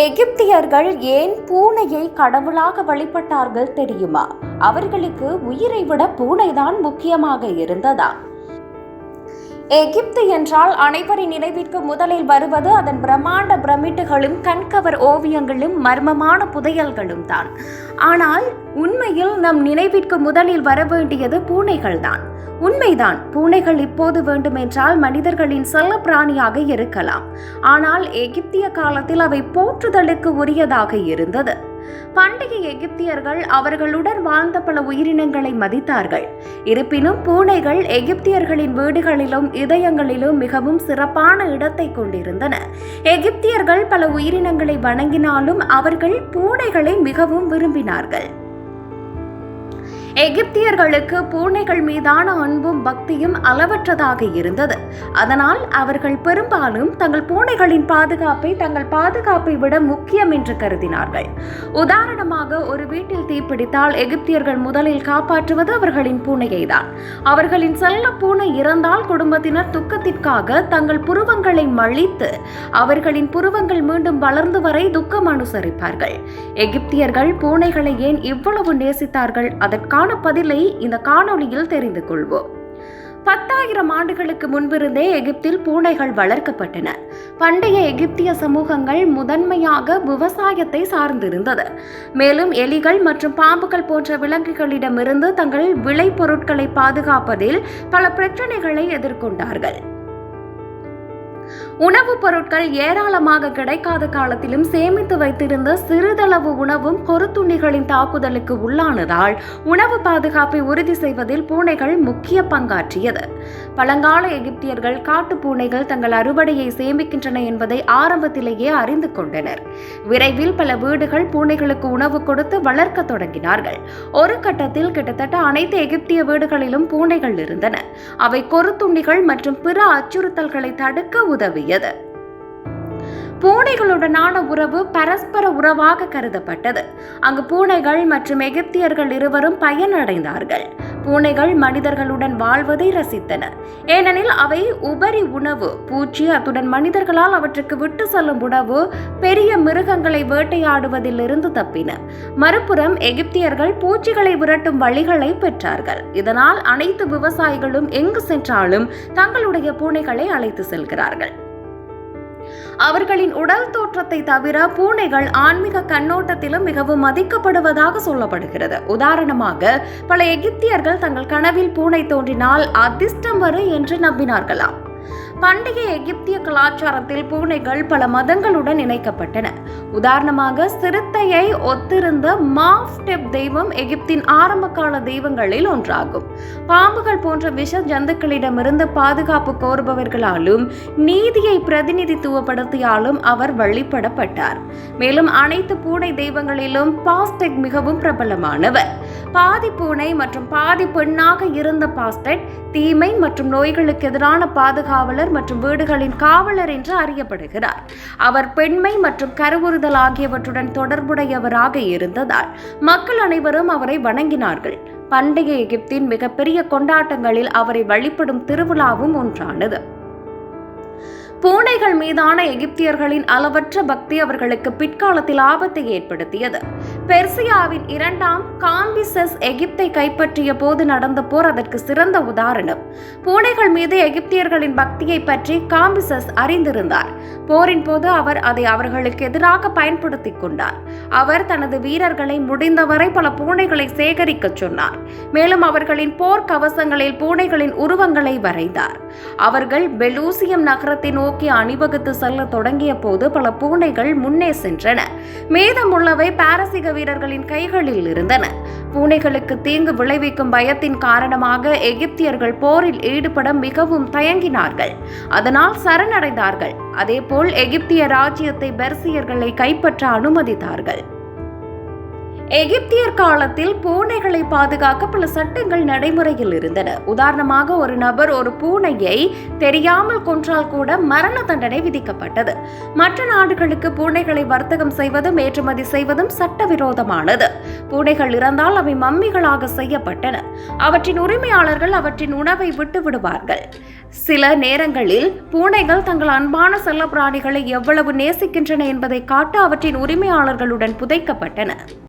எகிப்தியர்கள் ஏன் பூனையை கடவுளாக வழிபட்டார்கள் தெரியுமா? அவர்களுக்கு உயிரை விட பூனைதான் முக்கியமாக இருந்ததா? எகிப்து என்றால் அனைவரின் நினைவிற்கு முதலில் வருவது அதன் பிரம்மாண்ட பிரமிட்டுகளும் கண்கவர் ஓவியங்களும் மர்மமான புதையல்களும் தான் ஆனால் உண்மையில் நம் நினைவிற்கு முதலில் வர வேண்டியது பூனைகள்தான். உண்மைதான் பூனைகள் இப்போது வேண்டுமென்றால் மனிதர்களின் செல்ல பிராணியாக இருக்கலாம். ஆனால் எகிப்திய காலத்தில் அவை போற்றுதலுக்கு உரியதாக இருந்தது. பண்டைய எகிப்தியர்கள் அவர்களுடன் வாழ்ந்த பல உயிரினங்களை மதித்தார்கள். இருப்பினும் பூனைகள் எகிப்தியர்களின் வீடுகளிலும் இதயங்களிலும் மிகவும் சிறப்பான இடத்தை கொண்டிருந்தன. எகிப்தியர்கள் பல உயிரினங்களை வணங்கினாலும் அவர்கள் பூனைகளை மிகவும் விரும்பினார்கள். எகிப்தியர்களுக்கு பூனைகள் மீதான அன்பும் பக்தியும் அளவற்றதாக இருந்தது. அதனால் அவர்கள் பெரும்பாலும் தங்கள் பூனைகளின் பாதுகாப்பை தங்கள் பாதுகாப்பை விட முக்கியம் என்று கருதினார்கள். உதாரணமாக ஒரு வீட்டில் தீப்பிடித்தால் எகிப்தியர்கள் முதலில் காப்பாற்றுவது அவர்களின் பூனையை தான் அவர்களின் செல்ல பூனை இறந்தால் குடும்பத்தினர் துக்கத்திற்காக தங்கள் புருவங்களை மழித்து அவர்களின் புருவங்கள் மீண்டும் வளர்ந்து வரை துக்கம் அனுசரிப்பார்கள். எகிப்தியர்கள் பூனைகளை ஏன் இவ்வளவு நேசித்தார்கள்? அதற்கான பதிலை இந்த காணொளியில் தெரிந்து கொள்வோம். பத்தாயிரம் ஆண்டுகளுக்கு முன்பிருந்தே எகிப்தில் பூனைகள் வளர்க்கப்பட்டன. பண்டைய எகிப்திய சமூகங்கள் முதன்மையாக விவசாயத்தை சார்ந்திருந்தது. மேலும் எலிகள் மற்றும் பாம்புகள் போன்ற விலங்குகளிடமிருந்து தங்கள் விளைபொருட்களை பாதுகாப்பதில் பல பிரச்சனைகளை எதிர்கொண்டார்கள். உணவுப் பொருட்கள் ஏராளமாக கிடைக்காத காலத்திலும் சேமித்து வைத்திருந்த சிறிதளவு உணவும் கொறுத்துண்ணிகளின் தாக்குதலுக்கு உள்ளானதால் உணவு பாதுகாப்பை உறுதி செய்வதில் பூனைகள் முக்கிய பங்காற்றியது. பழங்கால எகிப்தியர்கள் காட்டு பூனைகள் தங்கள் அறுவடையை சேமிக்கின்றன என்பதை ஆரம்பத்திலேயே அறிந்து கொண்டனர். விரைவில் பல வீடுகள் பூனைகளுக்கு உணவு கொடுத்து வளர்க்க தொடங்கினார்கள். ஒரு கட்டத்தில் கிட்டத்தட்ட அனைத்து எகிப்திய வீடுகளிலும் பூனைகள் இருந்தன. அவை கொறுத்துண்ணிகள் மற்றும் பிற அச்சுறுத்தல்களை தடுக்க உதவி உதவியது பூனைகளுடனான உறவு பரஸ்பர உறவாக கருதப்பட்டது. அங்கு பூனைகள் மற்றும் எகிப்தியர்கள் இருவரும் பயனடைந்தார்கள். பூனைகள் மனிதர்களுடன் வாழ்வதை ரசித்தன. ஏனெனில் அவை உபரி உணவு பூச்சி அத்துடன் மனிதர்களால் அவற்றுக்கு விட்டு செல்லும் உணவு பெரிய மிருகங்களை வேட்டையாடுவதிலிருந்து தப்பின. மறுபுறம் எகிப்தியர்கள் பூச்சிகளை விரட்டும் வழிகளை பெற்றார்கள். இதனால் அனைத்து விவசாயிகளும் எங்கு சென்றாலும் தங்களுடைய பூனைகளை அழைத்து செல்கிறார்கள். அவர்களின் உடல் தோற்றத்தை தவிர பூனைகள் ஆன்மீக கண்ணோட்டத்திலும் மிகவும் மதிக்கப்படுவதாக சொல்லப்படுகிறது. உதாரணமாக பல எகிப்தியர்கள் தங்கள் கனவில் பூனை தோன்றினால் அதிர்ஷ்டம் வரும் என்று நம்பினார்களாம். பண்டைய எகிப்திய கலாச்சாரத்தில் பூனைகள் பல மதங்களுடன் இணைக்கப்பட்டன. உதாரணமாக சிறுத்தையை ஒத்திருந்த மாஃப்டெப் தெய்வம் எகிப்தின் ஆரம்பகால தெய்வங்களில் ஒன்றாகும். பாம்புகள் போன்ற விஷ ஜந்துக்களிடமிருந்து பாதுகாப்பு கோருபவர்களாலும் நீதியை பிரதிநிதித்துவப்படுத்தியாலும் அவர் வழிபடப்பட்டார். மேலும் அனைத்து பூனை தெய்வங்களிலும் பாஸ்டெக் மிகவும் பிரபலமானவர். பாதி பூனை மற்றும் பாதி பெண்ணாக இருந்த பாஸ்டெட் தீமை மற்றும் நோய்களுக்கு எதிரான பாதுகாவலர் மற்றும் வீடுகளின் காவலர் என்று அறியப்படுகிறார். அவர் பெண்மை மற்றும் கருவுறுதல் ஆகியவற்றுடன் தொடர்புடையவராக இருந்ததால் மக்கள் அனைவரும் அவரை வணங்கினார்கள். பண்டைய எகிப்தின் மிகப்பெரிய கொண்டாட்டங்களில் அவரை வழிபடும் திருவிழாவும் ஒன்றானது. பூனைகள் மீதான எகிப்தியர்களின் அளவற்ற பக்தி அவர்களுக்கு பிற்காலத்தில் ஆபத்தை ஏற்படுத்தியது. பெர்சியாவின் இரண்டாம் காம்பிசஸ் எகிப்தை கைப்பற்றிய போது நடந்த போர் அதற்கு சிறந்த உதாரணம். பூனைகள் மீது எகிப்தியர்களின் பக்தியை பற்றி காம்பிசஸ் அறிந்திருந்தார். போரின் போது அவர் அதை அவர்களுக்கு எதிராக பயன்படுத்திக் கொண்டார். அவர் தனது வீரர்களை முடிந்தவரை பல பூனைகளை சேகரிக்க சொன்னார். மேலும் அவர்களின் போர் கவசங்களில் பூனைகளின் உருவங்களை வரைந்தார். அவர்கள் பெலூசியம் நகரத்தை நோக்கி அணிவகுத்து செல்ல தொடங்கிய போது பல பூனைகள் முன்னே சென்றன. மீதமுள்ளவை பாரசீக வீரர்களின் கைகளில் இருந்தன. பூனைகளுக்கு தீங்கு விளைவிக்கும் பயத்தின் காரணமாக எகிப்தியர்கள் போரில் ஈடுபட மிகவும் தயங்கினார்கள். அதனால் சரணடைந்தார்கள். அதேபோல் எகிப்திய ராஜ்யத்தை பெர்சியர்களை கைப்பற்ற அனுமதித்தார்கள். எகிப்தியர் காலத்தில் பூனைகளை பாதுகாக்க பல சட்டங்கள் நடைமுறையில் இருந்தன. உதாரணமாக ஒரு நபர் ஒரு பூனையை தெரியாமல் கொன்றால் கூட மரண தண்டனை விதிக்கப்பட்டது. மற்ற நாடுகளுக்கு பூனைகளை வர்த்தகம் செய்வதும் ஏற்றுமதி செய்வதும் சட்டவிரோதமானது. பூனைகள் இறந்தால் அவை மம்மிகளாக செய்யப்பட்டன. அவற்றின் உரிமையாளர்கள் அவற்றின் உணவை விட்டு விடுவார்கள். சில நேரங்களில் பூனைகள் தங்கள் அன்பான செல்லப்பிராணிகளை எவ்வளவு நேசிக்கின்றன என்பதை காட்ட அவற்றின் உரிமையாளர்களுடன் புதைக்கப்பட்டன.